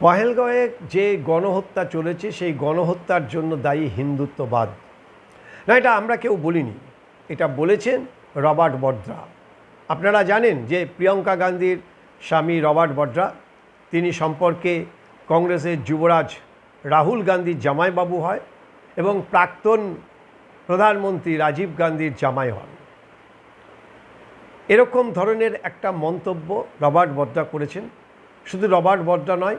পহেলগাঁওয়ে যে গণহত্যা চলেছে, সেই গণহত্যার জন্য দায়ী হিন্দুত্ববাদ। না, এটা আমরা কেউ বলিনি। এটা বলেছেন রবার্ট বড্রা। আপনারা জানেন যে প্রিয়ঙ্কা গান্ধীর স্বামী রবার্ট বড্রা, তিনি সম্পর্কে কংগ্রেসের যুবরাজ রাহুল গান্ধীর জামাইবাবু হয় এবং প্রাক্তন প্রধানমন্ত্রী রাজীব গান্ধীর জামাই হন। এরকম ধরনের একটা মন্তব্য রবার্ট বড্রা করেছেন। শুধু রবার্ট বড্রা নয়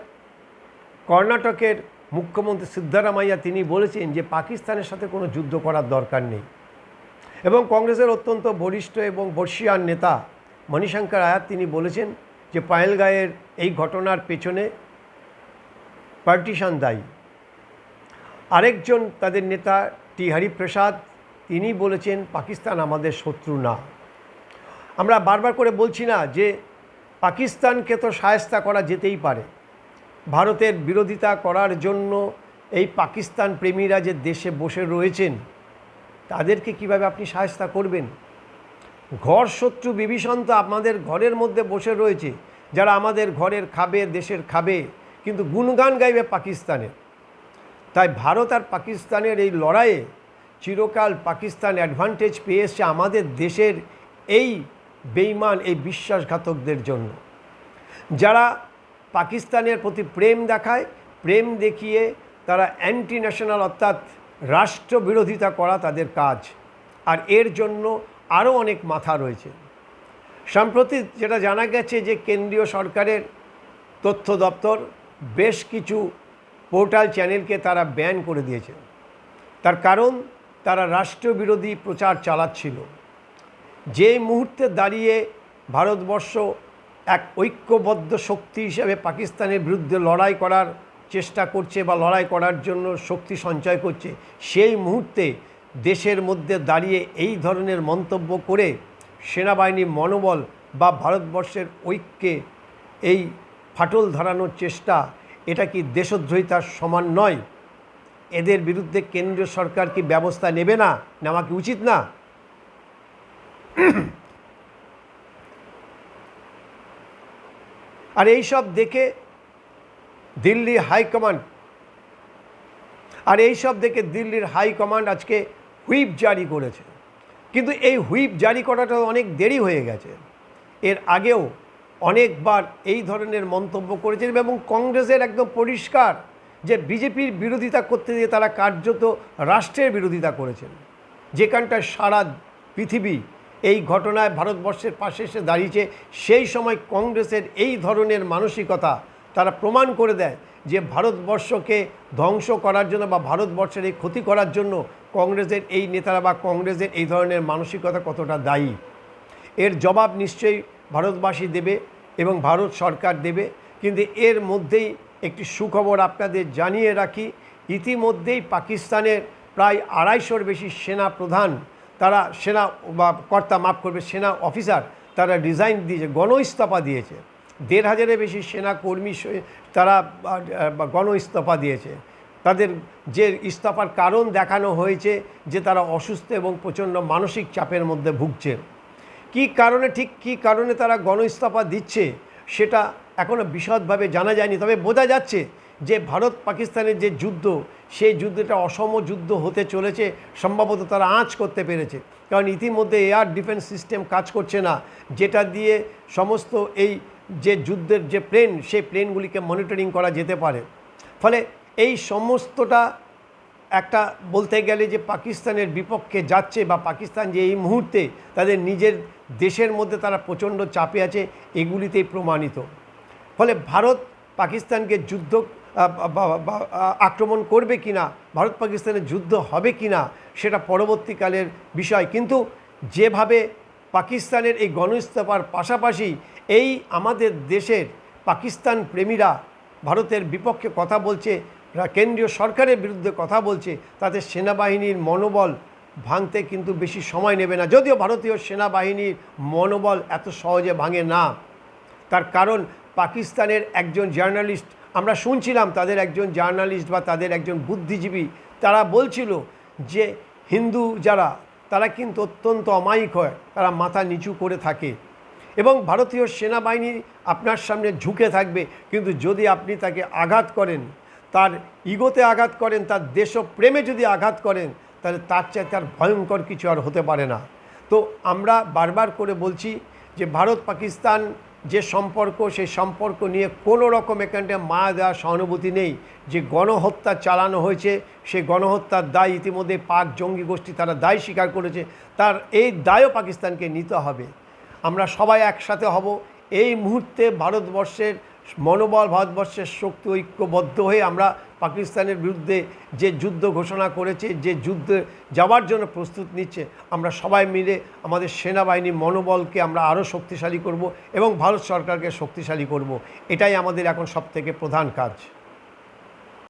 কর্ণাটকের মুখ্যমন্ত্রী সিদ্ধারামাইয়া তিনি বলেছেন যে পাকিস্তানের সাথে কোনো যুদ্ধ করার দরকার নেই। এবং কংগ্রেসের অত্যন্ত বরিষ্ঠ এবং বর্ষিয়ান নেতা মণিশঙ্কর আয়াত তিনি বলেছেন যে পায়েলগাঁয়ের এই ঘটনার পেছনে পার্টিশান দায়ী। আরেকজন তাদের নেতা টি হরিপ্রসাদ, তিনি বলেছেন, পাকিস্তান আমাদের শত্রু না। আমরা বারবার করে বলছি না যে পাকিস্তানকে তো সায়স্তা করা যেতেই পারে। ভারতের বিরোধিতা করার জন্য এই পাকিস্তান প্রেমীরা যে দেশে বসে রয়েছেন, তাদেরকে কীভাবে আপনি সায়স্তা করবেন? ঘর শত্রু বিভীষণ তো আমাদের ঘরের মধ্যে বসে রয়েছে। যারা আমাদের ঘরের খাবে, দেশের খাবে, কিন্তু গুণগান গাইবে পাকিস্তানের। তাই ভারত আর পাকিস্তানের এই লড়াইয়ে চিরকাল পাকিস্তান অ্যাডভান্টেজ পেয়ে আমাদের দেশের এই বেইমান এই বিশ্বাসঘাতকদের জন্য। যারা পাকিস্তানের প্রতি প্রেম দেখায়, প্রেম দেখিয়ে তারা অ্যান্টি ন্যাশনাল অর্থাৎ রাষ্ট্রবিরোধিতা করা তাদের কাজ। আর এর জন্য আরও অনেক মাথা রয়েছে। সম্প্রতি যেটা জানা গেছে যে কেন্দ্রীয় সরকারের তথ্য দপ্তর বেশ কিছু পোর্টাল চ্যানেলকে তারা ব্যান করে দিয়েছে। তার কারণ, তারা রাষ্ট্রবিরোধী প্রচার চালাচ্ছিল। যে মুহূর্তে দাঁড়িয়ে ভারতবর্ষ এক ঐক্যবদ্ধ শক্তি হিসেবে পাকিস্তানের বিরুদ্ধে লড়াই করার চেষ্টা করছে বা লড়াই করার জন্য শক্তি সঞ্চয় করছে। সেই মুহূর্তে দেশের মধ্যে দাঁড়িয়ে এই ধরনের মন্তব্য করে সেনাবাহিনীর মনোবল বা ভারতবর্ষের ঐক্যে এই ফাটল ধরানোর চেষ্টা, এটা কি দেশদ্রোহিতার সমান নয়? এদের বিরুদ্ধে কেন্দ্রীয় সরকার কি ব্যবস্থা নেবে না? নেওয়া কি উচিত না? আর এই সব দেখে দিল্লি হাইকমান্ড আর এই সব দেখে দিল্লির হাইকমান্ড আজকে হুইপ জারি করেছে। কিন্তু এই হুইপ জারি করাটা অনেক দেরি হয়ে গেছে। এর আগেও অনেকবার এই ধরনের মন্তব্য করেছেন এবং কংগ্রেসের একদম পরিষ্কার যে বিজেপির বিরোধিতা করতে গিয়ে তারা কার্যত রাষ্ট্রের বিরোধিতা করেছেন। যেখানটায় সারা পৃথিবী এই ঘটনায় ভারতবর্ষের পাশে এসে দাঁড়িয়েছে, সেই সময় কংগ্রেসের এই ধরনের মানসিকতা তারা প্রমাণ করে দেয় যে ভারতবর্ষকে ধ্বংস করার জন্য বা ভারতবর্ষের এই ক্ষতি করার জন্য কংগ্রেসের এই নেতারা বা কংগ্রেসের এই ধরনের মানসিকতা কতটা দায়ী। এর জবাব নিশ্চয়ই ভারতবাসী দেবে এবং ভারত সরকার দেবে। কিন্তু এর মধ্যেই একটি সুখবর আপনাদের জানিয়ে রাখি, ইতিমধ্যেই পাকিস্তানের প্রায় আড়াইশোর বেশি সেনা প্রধান তারা সেনা বা কর্তা মাফ করবে, সেনা অফিসার তারা ডিজাইন দিয়েছে গণ ইস্তফা দিয়েছে। দেড় হাজারের বেশি সেনা কর্মী তারা গণ ইস্তফা দিয়েছে। তাদের যে ইস্তফার কারণ দেখানো হয়েছে যে তারা অসুস্থ এবং প্রচণ্ড মানসিক চাপের মধ্যে ভুগছে। কি কারণে, ঠিক কি কারণে তারা গণ ইস্তফা দিচ্ছে, সেটা এখনও বিশদভাবে জানা যায়নি। তবে বোঝা যাচ্ছে যে ভারত পাকিস্তানের যে যুদ্ধ, সেই যুদ্ধটা অসম যুদ্ধ হতে চলেছে, সম্ভবত তারা আঁচ করতে পেরেছে। কারণ ইতিমধ্যে এয়ার ডিফেন্স সিস্টেম কাজ করছে না, যেটা দিয়ে সমস্ত এই যে যুদ্ধের যে প্লেন, সেই প্লেনগুলিকে মনিটরিং করা যেতে পারে। ফলে এই সমস্তটা একটা বলতে গেলে যে পাকিস্তানের বিপক্ষে যাচ্ছে বা পাকিস্তান যে এই মুহূর্তে তাদের নিজের দেশের মধ্যে তারা প্রচণ্ড চাপে আছে, এগুলিতেই প্রমাণিত। ফলে ভারত পাকিস্তানকে যুদ্ধ আক্রমণ করবে কি না ভারত পাকিস্তানের যুদ্ধ হবে কি না সেটা পরবর্তীকালের বিষয়। কিন্তু যেভাবে পাকিস্তানের এই গণইস্তফার পাশাপাশি এই আমাদের দেশের পাকিস্তান প্রেমীরা ভারতের বিপক্ষে কথা বলছে কেন্দ্রীয় সরকারের বিরুদ্ধে কথা বলছে তাদের সেনাবাহিনীর মনোবল ভাঙতে কিন্তু বেশি সময় নেবে না। যদিও ভারতীয় সেনাবাহিনীর মনোবল এত সহজে ভাঙে না। তার কারণ পাকিস্তানের একজন জার্নালিস্ট আমরা শুনছিলাম তাদের একজন জার্নালিস্ট বা তাদের একজন বুদ্ধিজীবী, তারা বলছিল যে হিন্দু যারা, তারা কিন্তু অত্যন্ত অমায়িক হয়, তারা মাথা নিচু করে থাকে এবং ভারতীয় সেনাবাহিনী আপনার সামনে ঝুঁকে থাকবে, কিন্তু যদি আপনি তাকে আঘাত করেন, তার ইগোতে আঘাত করেন, তার দেশপ্রেমে যদি আঘাত করেন, তাহলে তার চাই তার ভয়ঙ্কর কিছু আর হতে পারে না। তো আমরা বারবার করে বলছি যে ভারত পাকিস্তান যে সম্পর্ক, সেই সম্পর্ক নিয়ে কোনো রকম এখানটা মায়া দেওয়ার সহানুভূতি নেই। যে গণহত্যা চালানো হয়েছে সে গণহত্যার দায় ইতিমধ্যে পাক জঙ্গি গোষ্ঠী তারা দায় স্বীকার করেছে। তার এই দায়ও পাকিস্তানকে নিতে হবে। আমরা সবাই একসাথে হব। এই মুহূর্তে ভারতবর্ষের মনোবল ভারতবর্ষের শক্তি ঐক্যবদ্ধ হয়ে আমরা পাকিস্তানের বিরুদ্ধে যে যুদ্ধ ঘোষণা করেছে, যে যুদ্ধে যাওয়ার জন্য প্রস্তুত নিচ্ছে, আমরা সবাই মিলে আমাদের সেনাবাহিনী মনোবলকে আমরা আরও শক্তিশালী করব এবং ভারত সরকারকে শক্তিশালী করব। এটাই আমাদের এখন সবথেকে প্রধান কাজ।